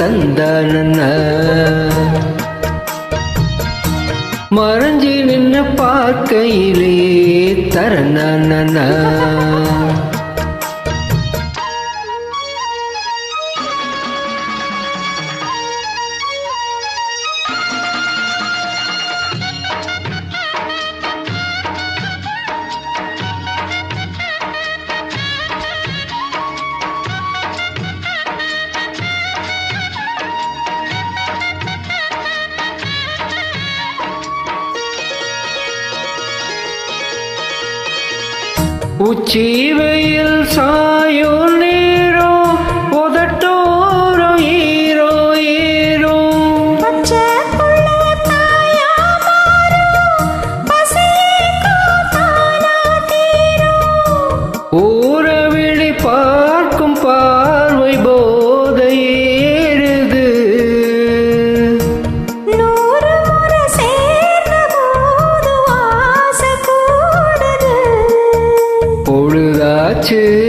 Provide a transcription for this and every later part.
தந்தானண்ணா. மறைஞ்சு நின்ன பார்க்கையிலே தரணா உச்சி வெயில் சாயோ நீ two,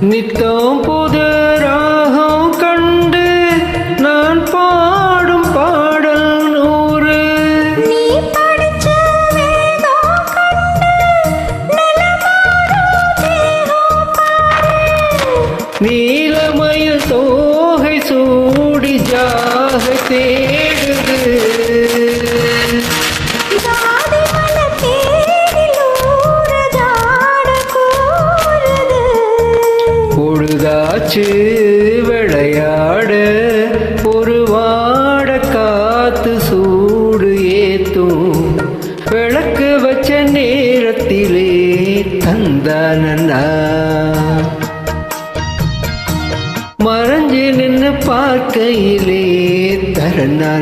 நித்தம் புது ராகம் கண்டு நான் பாடும் பாடல் நூறு. நீலமயில் தோகை சூடி ஜாகத்தே. மறைஞ்சு நின்று பார்க்கையிலே தரணா